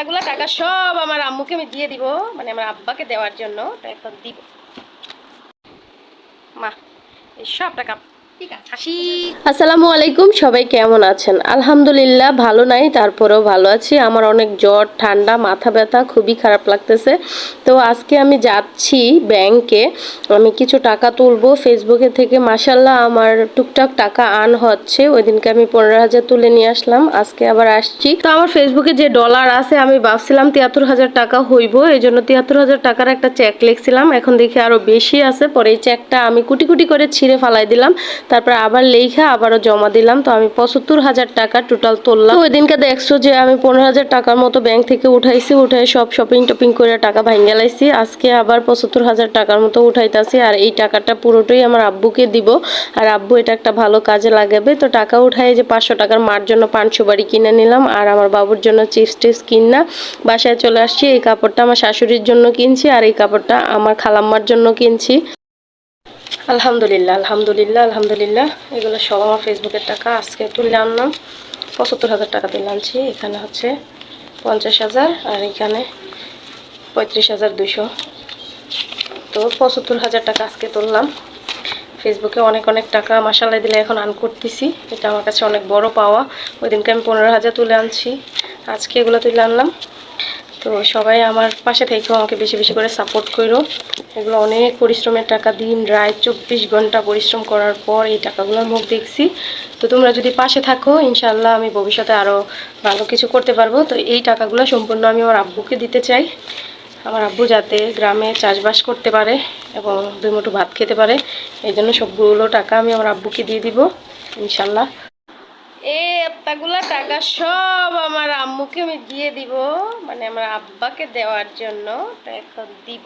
এতগুলো টাকা সব আমার আম্মুকে আমি দিয়ে দিব মানে আমার আব্বাকে দেওয়ার জন্য। এখন দিব। মা, এই সব টাকা আসসালামু আলাইকুম, সবাই কেমন আছেন? আলহামদুলিল্লাহ, ভালো নাই, তারপরেও ভালো আছি। আমার অনেক জ্বর, ঠান্ডা, মাথা ব্যথা, খুবই খারাপ লাগতেছে। তো আজকে আমি যাচ্ছি ব্যাংকে। আমি কিছু টাকা তুলবো। ফেসবুকে থেকে মাসাল্লাহ আমার টুকটাক টাকা আন হচ্ছে। ওই দিনকে আমি পনেরো হাজার তুলে নিয়ে আসলাম। আজকে আবার আসছি। তো আমার ফেসবুকে যে ডলার আছে, আমি ভাবছিলাম তিয়াত্তর হাজার টাকা হইব। এই জন্য তিয়াত্তর হাজার টাকার একটা চেক লিখছিলাম। এখন দেখি আরও বেশি আছে। পরে এই চেকটা আমি কুটি কুটি করে ছিঁড়ে ফালাই দিলাম। তারপর আবার লেখা আবারও জমা দিলাম। তো আমি পঁচাত্তর হাজার টাকা টোটাল তুললাম। ওই দিনকে দেখছ যে আমি পনেরো হাজার টাকার মতো ব্যাংক থেকে উঠাইছি, উঠাই সব শপিং টপিং করে টাকা ভাঙ্গে লাইছি। আজকে আবার পঁচাত্তর হাজার টাকার মতো উঠাইতাছি আর এই টাকাটা পুরোটাই আমার আব্বুকে দিব। আর আব্বু এটা একটা ভালো কাজে লাগাবে। তো টাকা উঠাই যে পাঁচশো টাকার মার জন্য পাঁচশো বাড়ি কিনে নিলাম। আর আমার বাবুর জন্য চিপস টিপস কিনা বাসায় চলে আসছি, এই কাপড়টা আমার শাশুড়ির জন্য কিনছি আর এই কাপড়টা আমার খালাম্মার জন্য কিনছি। আলহামদুলিল্লাহ আলহামদুলিল্লাহ আলহামদুলিল্লাহ। এগুলো সব আমার ফেসবুকের টাকা। আজকে তুলে আনলাম। পঁচাত্তর হাজার টাকা তুলে আনছি। এখানে হচ্ছে পঞ্চাশ হাজার আর এখানে পঁয়ত্রিশ হাজার দুশো তো পঁচাত্তর হাজার টাকা আজকে তুললাম। ফেসবুকে অনেক অনেক টাকা মাসালাই দিলে এখন আন করতেছি। এটা আমার কাছে অনেক বড় পাওয়া। ওই দিনকে আমি পনেরো হাজার তুলে আনছি। আজকে এগুলো তুলে আনলাম। তো সবাই আমার পাশে থেকেও আমাকে বেশি বেশি করে সাপোর্ট করো। এগুলো অনেক পরিশ্রমের টাকা, দিন রায় চব্বিশ ঘণ্টা পরিশ্রম করার পর এই টাকাগুলোর মুখ দেখছি। তো তোমরা যদি পাশে থাকো ইনশাল্লাহ আমি ভবিষ্যতে আরও ভালো কিছু করতে পারব। তো এই টাকাগুলো সম্পূর্ণ আমি আমার আব্বুকে দিতে চাই। আমার আব্বু যাতে গ্রামে চাষবাস করতে পারে এবং দুই মুঠো ভাত খেতে পারে, এই জন্য সবগুলো টাকা আমি আমার আব্বুকে দিয়ে দিব ইনশাল্লাহ এতগুলো টাকা সব আমার আম্মুকে আমি দিয়ে দিব মানে আমার আব্বাকে দেওয়ার জন্য এখন দিব।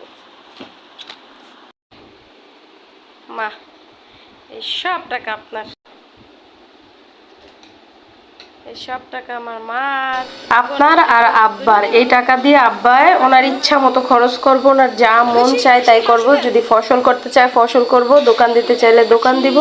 মা, এই সব টাকা আপনার। সব টাকা আমার মা আপনার আর আব্বার, এই টাকা দিয়ে আব্বায় ওনার ইচ্ছা মতো খরচ করব, ওনার যা মন চায় তাই করব। যদি ফসল করতে চায় ফসল করব, দোকান দিতে চাইলে দোকান দিব।